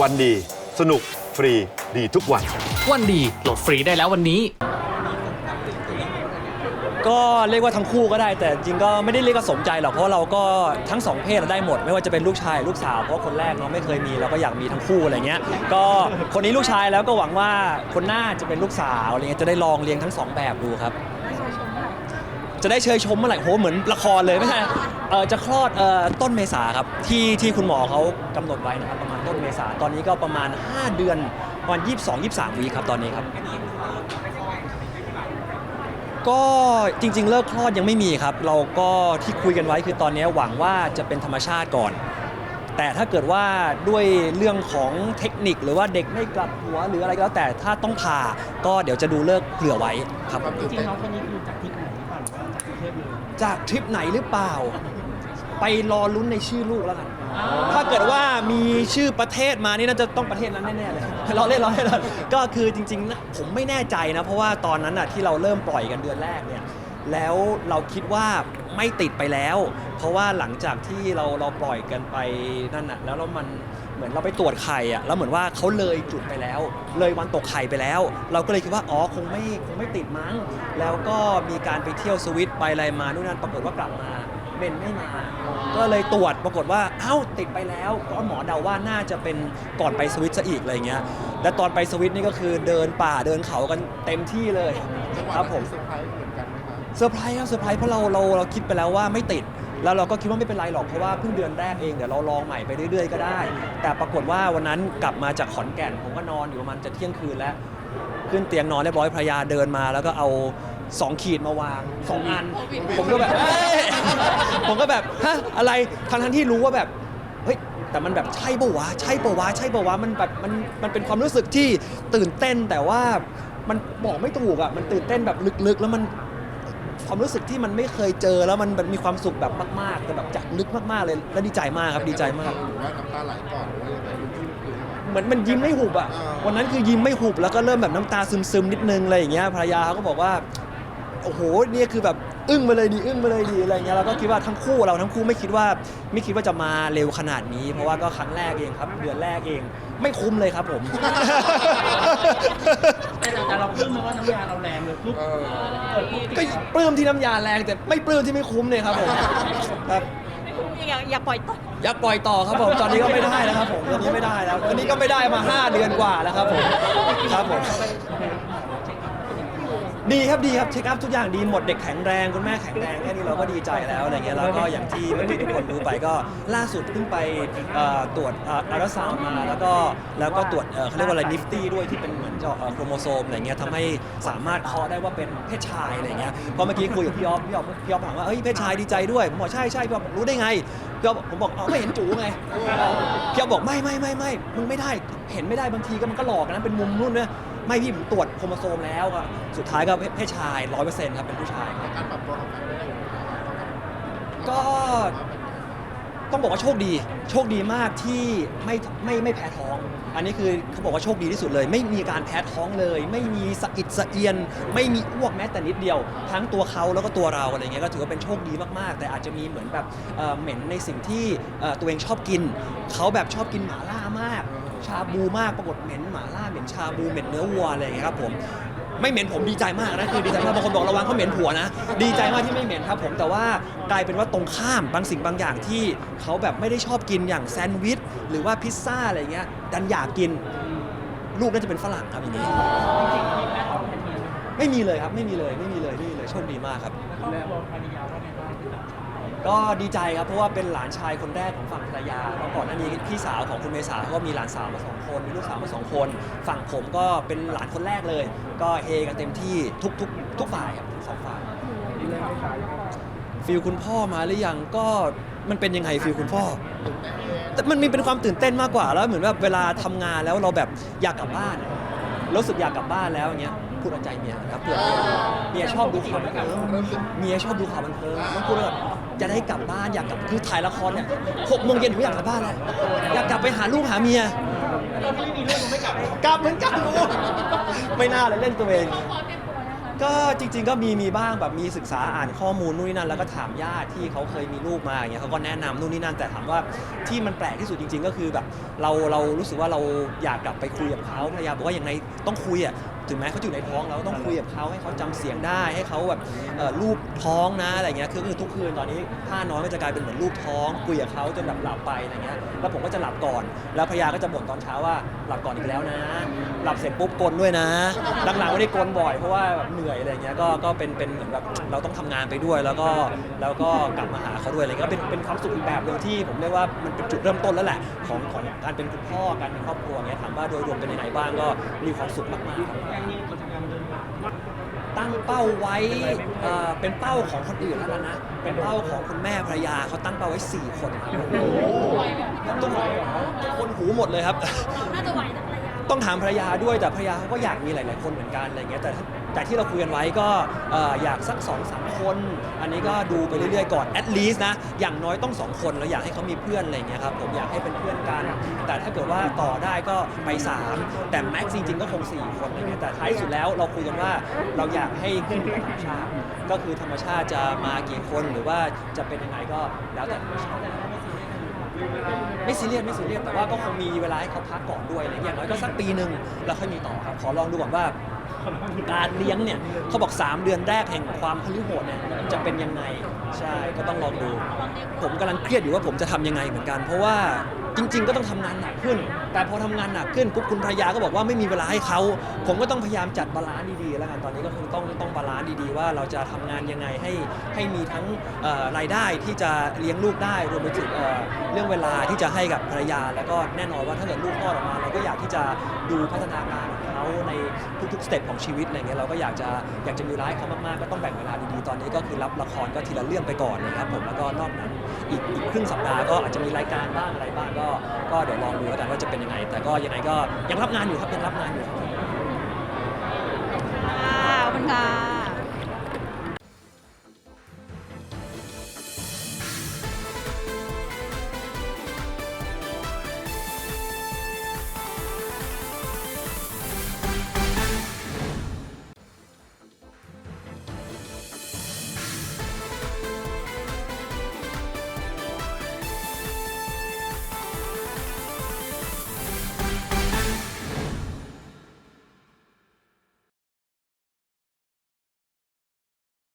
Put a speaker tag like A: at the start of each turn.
A: วันดี สนุกฟรีดีทุกวัน
B: วันดีโหลดฟรีได้แล้ววันนี้
C: ก็เรียกว่าทั้งคู่ก็ได้ แต่จริงก็ไม่ได้เรียกว่าสมใจหรอกเพราะว่าเราก็ทั้งสองเพศได้หมด ไม่ว่าจะเป็นลูกชายลูกสาวเพราะว่าคนแรกเนาะไม่เคยมีเราก็อยากมีทั้งคู่อะไรเงี้ย ก็คนนี้ลูกชายแล้วก็หวังว่าคนหน้าจะเป็นลูกสาวอะไรเงี้ยจะได้ลองเลี้ยงทั้งสองแบบดูครับ จะได้เชยชมเมื่อไหร่โหเหมือนละครเลยไม่ใช่เออจะคลอดเอ่อต้นเมษาครับที่ที่คุณหมอเขากำหนดไว้นะครับประมาณต้นเมษาตอนนี้ก็ประมาณ 5 เดือนประมาณ22 23วีคครับตอนนี้ครับ ก็จริง ๆ เลิกคลอดยังไม่มีครับ เราก็ที่คุยกันไว้คือตอนนี้หวังว่าจะเป็นธรรมชาติก่อน แต่ถ้าเกิดว่าด้วยเรื่องของเทคนิคหรือว่าเด็กไม่กลับหัวหรืออะไรก็แล้วแต่ถ้าต้องผ่าก็เดี๋ยวจะดูเลิกเผื่อไว้ครับ
D: จริงๆน้องคนนี้คือจากที่
C: จากทริปไหนหรือเปล่า ไปรอลุ้นในชื่อลูกแล้วกันถ้าเกิดว่ามีชื่อประเทศมานี่น่าจะต้องประเทศนั้นแน่ๆเลยเราเล่นเราเล่นเราก็คือจริงๆนะผมไม่แน่ใจนะ เพราะว่าตอนนั้นน่ะที่เราเริ่มปล่อยกันเดือนแรกเนี่ยแล้วเราคิดว่าไม่ติดไปแล้ว เพราะว่าหลังจากที่เราเราปล่อยกันไปนั่นน่ะแล้วแล้วมัน เหมือนเราไปตรวจไข่อะแล้วเหมือนว่าเขาเลยจุดไปแล้ว เลยวันตกไข่ไปแล้ว เราก็เลยคิดว่าอ๋อคงไม่คงไม่ติดมั้ง แล้วก็มีการไปเที่ยวสวิตไปอะไรมานู่นนั่นปรากฏว่ากลับมาเมนไม่มา ก็เลยตรวจปรากฏว่าเอ้าติดไปแล้วก็หมอเดาว่าน่าจะเป็นก่อนไปสวิตซะอีกอะไรเงี้ยและตอนไปสวิตนี่ก็คือเดินป่าเดินเขากันเต็มที่เลยครับผม
E: เซอร์ไพรส์เหมือนกันไหมครับ
C: เซอร์ไพรส์ครับเซอร์ไพรส์เพราะเราเราเราคิดไปแล้วว่าไม่ติด แล้วเราก็คิดว่าไม่เป็นไรหรอกเพราะว่าเพิ่งเดือนแรกเองเดี๋ยวเราลองใหม่ไปเรื่อยๆก็ได้ แต่ปรากฏว่าวันนั้นกลับมาจากขอนแก่น ผมก็นอนอยู่ประมาณจะเที่ยงคืนแล้ว ขึ้นเตียงนอนเรียบร้อยภรรยาเดินมา แล้วก็เอาสองขีดมาวางสองอัน ผมก็แบบเอ้ยผมก็แบบฮะอะไรทั้งทั้งๆที่รู้ว่าแบบเฮ้ยแต่มันแบบใช่ปะวะใช่ปะวะใช่ปะวะมันแบบมันมันเป็นความรู้สึกที่ตื่นเต้นแต่ว่ามันบอกไม่ถูกอะมันตื่นเต้นแบบลึกๆ แล้วมัน ความรู้สึกที่มันไม่เคยเจอแล้วมันมันมีความสุขแบบมากๆ แต่แบบจากลึกมากๆเลยและดีใจมากครับดีใจมาก
E: หรือว่าน้ำตาไหลก่อนหรือว่ายังไงคือ
C: เหมือนมันยิ้มไม่หุบอะ
E: อ่า
C: วันนั้นคือยิ้มไม่หุบแล้วก็เริ่มแบบน้ำตาซึมๆนิดนึงอะไรอย่างเงี้ยภรรยาเขาก็บอกว่า โอ้โหเนี่ยคือแบบอึ้งมาเลยดีอึ้งมาเลยดีอะไรอย่างเงี้ยเราก็คิดว่าทั้งคู่เราทั้งคู่ไม่คิดว่าไม่คิดว่าจะมาเร็วขนาดนี้ เพราะว่าก็ครั้งแรกเองครับ เดือนแรกเอง ไม่คุ้มเลยครับผม
D: แต่แต่เราเพิ่งมาว่าน้ำยาเราแรงเลยปุ๊บ
E: เออ
D: เปิดปุ๊บ
C: ก็ปลื้มที่น้ำยาแรงแต่ไม่ปลื้มที่ไม่คุ้มเลยครับผมครับ
F: อย่าอย่าปล่อยตก
C: อยากปล่อยต่อครับผมตอนนี้ก็ไม่ได้แล้วครับผมตอนนี้ไม่ได้แล้วตอนนี้ก็ไม่ได้มา 5 เดือนกว่าแล้วครับผมครับผม ดีครับดีครับเช็คอัพทุกอย่างดีหมดเด็กแข็งแรงคุณแม่แข็งแรงแค่นี้เราก็ดีใจแล้วอะไรเงี้ยแล้วก็อย่างที่เมื่อกี้ทุกคนรู้ไปก็ล่าสุดเพิ่งไปเอ่อตรวจอัลตราซาวน์มาแล้วก็แล้วก็ตรวจเอ่อเขาเรียกว่าอะไรนิฟตี้ด้วยที่เป็นเหมือนเจาะเอ่อโครโมโซมอะไรเงี้ยทำให้สามารถเคาะได้ว่าเป็นเพศชายอะไรเงี้ยเพราะเมื่อกี้คุยกับพี่ออฟพี่ออฟพี่ออฟถามว่าเอ้ยเพศชายดีใจด้วยผมบอกใช่ใช่พี่ออฟรู้ได้ไงพี่ออฟผมบอกอ๋อไม่เห็นจูไงพี่ออฟบอกไม่ไม่ไม่ไม่มึงไม่ได้เห็นไม่ได้บางทีก็มันก็หลอกนะเป็นมุมนู่นเนี่ย ไม่พี่ผมตรวจโครโมโซมแล้วอะสุดท้ายก็เพศชายร้อยเปอร์เซ็นต์ครับเป็นผู้ชายครับ
E: การปรับตัวของแฟนไม่ได้
C: ก็ ต้องบอกว่าโชคดี โชคดีมากที่ไม่ไม่ไม่แพ้ท้อง อันนี้คือเขาบอกว่าโชคดีที่สุดเลย ไม่มีการแพ้ท้องเลย ไม่มีสะอิดสะเอียน ไม่มีอ้วกแม้แต่นิดเดียว ทั้งตัวเขาแล้วก็ตัวเราอะไรเงี้ยก็ถือว่าเป็นโชคดีมากๆ แต่อาจจะมีเหมือนแบบเอ่อเหม็นในสิ่งที่เอ่อตัวเองชอบกิน เขาแบบชอบกินหมาล่ามาก ชาบูมากปรากฏเหม็นหมาล่าเหม็นชาบูเหม็นเนื้อวัวอะไรอย่างเงี้ยครับผมไม่เหม็นผมดีใจมากนะคือดีใจมากบางคนบอกระวังเขาเหม็นผัวนะ ดีใจมากที่ไม่เหม็นครับผมแต่ว่ากลายเป็นว่าตรงข้ามบางสิ่งบางอย่างที่เขาแบบไม่ได้ชอบกินอย่างแซนด์วิชหรือว่าพิซซ่าอะไรเงี้ยดันอยากกินลูกน่าจะเป็นฝรั่งครับอย่างนี้ไม่มีเลยครับไม่มีเลยไม่มีเลยไม่มีเลยโชคดีมากครับ
D: ครอบครัวภรรยาว่าไงบ้าง
C: ก็ดีใจครับเพราะว่าเป็นหลานชายคนแรกของฝั่งภรรยาแล้วก่อนหน้านี้พี่สาวของคุณเมษาเขาก็มีหลานสาวมาสองคนมีลูกสาวมาสองคน ฝั่งผมก็เป็นหลานคนแรกเลย ก็เฮกันเต็มที่ทุกทุกทุกฝ่ายครับทั้งสองฝ่ายฟิลคุณพ่อมาหรือยังก็มันเป็นยังไงฟิลคุณพ่อ แต่มันมีเป็นความตื่นเต้นมากกว่าแล้วเหมือนแบบเวลาทำงานแล้วเราแบบอยากกลับบ้านรู้สึกอยากกลับบ้านแล้วอย่างเงี้ยพูดเอาใจเมียนะครับเผื่อเมียชอบดูข่าวบันเทิงเมียชอบดูข่าวบันเทิงต้องพูดแบบ จะได้กลับบ้านอยากกลับคือถ่ายละครเนี่ยหกโมงเย็นผมอยากกลับบ้านแล้วอยากกลับไปหาลูกหาเมียกลับเหมือนกันโอ้ไม่น่าเลยเล่นตัวเอง ก็จริง ๆ ก็มีมีบ้างแบบมีศึกษาอ่านข้อมูลนู่นนี่นั่นแล้วก็ถามญาติที่เขาเคยมีลูกมาอย่างเงี้ยเขาก็แนะนำนู่นนี่นั่นแต่ถามว่าที่มันแปลกที่สุดจริง ๆ ก็คือแบบเราเรารู้สึกว่าเราอยากกลับไปคุยกับเขาภรรยาบอกว่าอย่างไรต้องคุยอะ ถึงแม้เขาอยู่ในท้องเราก็ต้องคุยกับเขาให้เขาจำเสียงได้ให้เขาแบบเอ่อลูกท้องนะอะไรเงี้ยคือคือทุกคืนตอนนี้ผ้าน้อยก็จะกลายเป็นเหมือนลูกท้องคุยกับเขาจนแบบหลับไปอะไรเงี้ยแล้วผมก็จะหลับก่อน แล้วภรรยาก็จะบ่นตอนเช้าว่าหลับก่อนอีกแล้วนะ หลับเสร็จปุ๊บกลนด้วยนะหลังๆไม่ได้กลนบ่อยเพราะว่าแบบเหนื่อยอะไรเงี้ยก็ก็เป็นเป็นเหมือนแบบเราต้องทำงานไปด้วยแล้วก็แล้วก็กลับมาหาเขาด้วยอะไรเงี้ยก็เป็นเป็นความสุขอีกแบบหนึ่งที่ผมเรียกว่ามันเป็นจุดเริ่มต้นแล้วแหละของของการเป็นคุณพ่อการเป็นครอบครัวเงี้ยถามว่าโดยรวมเป็นยังไงบ้างก็มีความสุขมากๆครับ
D: แกงนี้กิจกรรมเดิน
C: ตั้งเป้าไว้เอ่อเป็นเป้าของคนอื่นแล้วกันนะ เป็นเป้าของคุณแม่ภรรยาเขาตั้งเป้าไว้ 4 คนครับต้องคนหูหมดเลยครับ
F: น่าจะไหวนะภรรยา
C: ต้องถามภรรยาด้วยแต่ภรรยาเขาก็อยากมีหลาย ๆ คนเหมือนกันอะไรเงี้ยแต่ถ้า แต่ที่เราคุยกันไว้ก็เอ่ออยากสัก2อสามคน อันนี้ก็ดูไปเรื่อยๆก่อน at least นะ อย่างน้อยต้อง 2 คนเราอยากให้เขามีเพื่อนอะไรเงี้ยครับ ผมอยากให้เป็นเพื่อนกัน แต่ถ้าเกิดว่าต่อได้ก็ไป 3 แต่แม็กซ์จริงๆก็คง 4 คนอะไรเงี้ยแต่ท้ายสุดแล้วเราคุยกันว่าเราอยากให้ขึ้นอยู่กับธรรมชาติ ก็คือธรรมชาติจะมากี่คนหรือว่าจะเป็นยังไงก็แล้วแต่ธรรมชาติ ไม่ซีเรียสไม่ซีเรียสแต่ว่าก็คงมีเวลาให้เขาพักก่อนด้วยอะไรอย่างน้อยก็สักปีหนึ่งแล้วค่อยมีต่อครับ ขอลองดูก่อนว่า การเลี้ยงเนี่ยเขาบอก 3 เดือนแรกแห่งความพลิโหดเนี่ยจะเป็นยังไงใช่ก็ต้องลองดู ผมกำลังเครียดอยู่ว่าผมจะทำยังไงเหมือนกัน เพราะว่าจริง ๆ ก็ต้องทำงานหนักขึ้น แต่พอทำงานหนักขึ้นปุ๊บคุณภรรยาก็บอกว่าไม่มีเวลาให้เขาผมก็ต้องพยายามจัดบาลานซ์ดีๆแล้วกันตอนนี้ก็คงต้องต้องบาลานซ์ดีๆ ว่าเราจะทำงานยังไงให้ให้มีทั้งรายได้ที่จะเลี้ยงลูกได้รวมไปถึงเรื่องเวลาที่จะให้กับภรรยา แล้วก็แน่นอนว่าถ้าเกิดลูกคลอดออกมาเราก็อยากที่จะดูพัฒนาการของเในทุกๆสเต็ปของชีวิตอะไรเงี้ยเราก็อยากจะอยากจะมีร้ายเขามากๆก็ต้องแบ่งเวลาดีๆตอนนี้ก็คือรับละครก็ทีละเรื่องไปก่อนนะครับผมแล้วก็นอกนั้นอีกอีกครึ่งสัปดาห์ก็อาจจะมีรายการบ้างอะไรบ้างก็ก็เดี๋ยวลองดูแล้วกันว่าจะเป็นยังไง แต่ก็ยังไงก็ยังรับงานอยู่ครับยังรับงานอยู่ครับ
F: ขอบคุณค่ะ